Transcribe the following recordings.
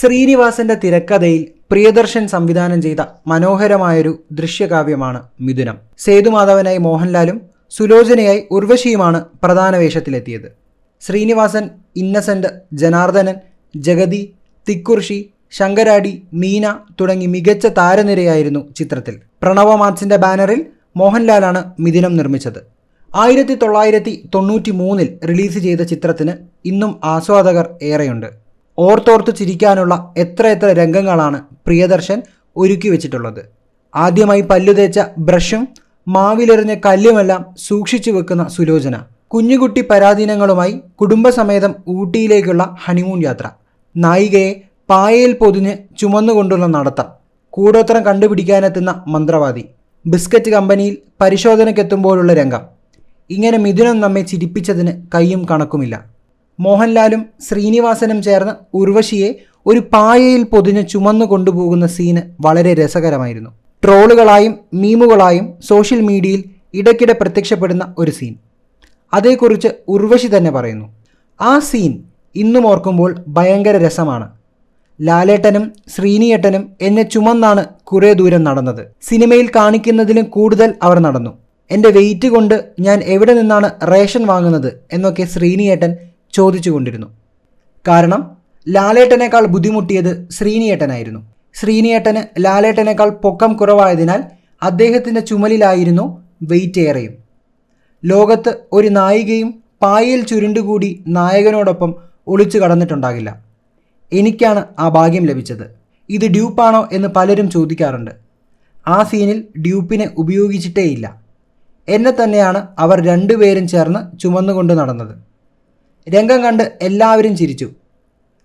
ശ്രീനിവാസന്റെ തിരക്കഥയിൽ പ്രിയദർശൻ സംവിധാനം ചെയ്ത മനോഹരമായൊരു ദൃശ്യകാവ്യമാണ് മിഥുനം. സേതുമാധവനായി മോഹൻലാലും സുലോചനയായി ഉർവശിയുമാണ് പ്രധാന വേഷത്തിലെത്തിയത്. ശ്രീനിവാസൻ ഇന്നസെന്റ് ജനാർദ്ദനൻ ജഗതി തിക്കുർഷി ശങ്കരാടി മീന തുടങ്ങി മികച്ച താരനിരയായിരുന്നു ചിത്രത്തിൽ. പ്രണവ മാത്സിന്റെ ബാനറിൽ മോഹൻലാലാണ് മിഥുനം നിർമ്മിച്ചത്. ആയിരത്തി തൊള്ളായിരത്തി തൊണ്ണൂറ്റി മൂന്നിൽ റിലീസ് ചെയ്ത ചിത്രത്തിന് ഇന്നും ആസ്വാദകർ ഏറെയുണ്ട്. ഓർത്തോർത്ത് ചിരിക്കാനുള്ള എത്ര എത്ര രംഗങ്ങളാണ് പ്രിയദർശൻ ഒരുക്കി വെച്ചിട്ടുള്ളത്. ആദ്യമായി പല്ലു തേച്ച ബ്രഷും മാവിലെറിഞ്ഞ കല്ലുമെല്ലാം സൂക്ഷിച്ചു വെക്കുന്ന സുലോചന. കുഞ്ഞുകുട്ടി പരാധീനങ്ങളുമായി കുടുംബസമേതം ഊട്ടിയിലേക്കുള്ള ഹണിമൂൺ യാത്ര. നായികയെ പായയിൽ പൊതിഞ്ഞ് ചുമന്നുകൊണ്ടുള്ള നടത്തം. കൂടോത്രം കണ്ടുപിടിക്കാനെത്തുന്ന മന്ത്രവാദി. ബിസ്ക്കറ്റ് കമ്പനിയിൽ പരിശോധനയ്ക്കെത്തുമ്പോഴുള്ള രംഗം. ഇങ്ങനെ മിഥുനം നമ്മെ ചിരിപ്പിച്ചതിന് കൈയും കണക്കുമില്ല. മോഹൻലാലും ശ്രീനിവാസനും ചേർന്ന് ഉർവശിയെ ഒരു പായയിൽ പൊതിഞ്ഞ് ചുമന്നു കൊണ്ടുപോകുന്ന സീന് വളരെ രസകരമായിരുന്നു. ട്രോളുകളായും മീമുകളായും സോഷ്യൽ മീഡിയയിൽ ഇടയ്ക്കിടെ പ്രത്യക്ഷപ്പെടുന്ന ഒരു സീൻ. അതേക്കുറിച്ച് ഉർവശി തന്നെ പറയുന്നു. ആ സീൻ ഇന്നും ഓർക്കുമ്പോൾ ഭയങ്കര രസമാണ്. ലാലേട്ടനും ശ്രീനിയേട്ടനും എന്നെ ചുമന്നാണ് കുറേ ദൂരം നടന്നത്. സിനിമയിൽ കാണിക്കുന്നതിലും കൂടുതൽ അവർ നടന്നു. എന്റെ വെയിറ്റ് കൊണ്ട് ഞാൻ എവിടെ നിന്നാണ് റേഷൻ വാങ്ങുന്നത് എന്നൊക്കെ ശ്രീനിയേട്ടൻ ചോദിച്ചു കൊണ്ടിരുന്നു കാരണം ലാലേട്ടനേക്കാൾ ബുദ്ധിമുട്ടിയത് ശ്രീനിയേട്ടനായിരുന്നു. ശ്രീനിയേട്ടന് ലാലേട്ടനേക്കാൾ പൊക്കം കുറവായതിനാൽ അദ്ദേഹത്തിന്റെ ചുമലിലായിരുന്നു വെയിറ്റ് ഏറെയും ലോകത്ത് ഒരു നായികയും പായയിൽ ചുരുണ്ടുകൂടി നായകനോടൊപ്പം ഒളിച്ചു കടന്നിട്ടുണ്ടാകില്ല. എനിക്കാണ് ആ ഭാഗ്യം ലഭിച്ചത്. ഇത് ഡ്യൂപ്പാണോ എന്ന് പലരും ചോദിക്കാറുണ്ട്. ആ സീനിൽ ഡ്യൂപ്പിനെ ഉപയോഗിച്ചിട്ടേയില്ല. എന്നെ തന്നെയാണ് അവർ രണ്ടുപേരും ചേർന്ന് ചുമന്നുകൊണ്ട് നടന്നത്. രംഗം കണ്ട് എല്ലാവരും ചിരിച്ചു.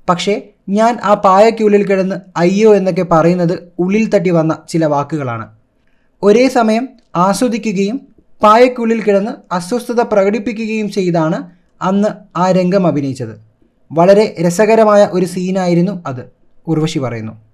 പക്ഷേ ഞാൻ ആ പായയ്ക്കുള്ളിൽ കിടന്ന് അയ്യോ എന്നൊക്കെ പറയുന്നത് ഉള്ളിൽ തട്ടി വന്ന ചില വാക്കുകളാണ്. ഒരേ സമയം ആസ്വദിക്കുകയും പായയ്ക്കുള്ളിൽ കിടന്ന് അസ്വസ്ഥത പ്രകടിപ്പിക്കുകയും ചെയ്താണ് അന്ന് ആ രംഗം അഭിനയിച്ചത്. വളരെ രസകരമായ ഒരു സീനായിരുന്നു അത് ഉർവശി പറയുന്നു.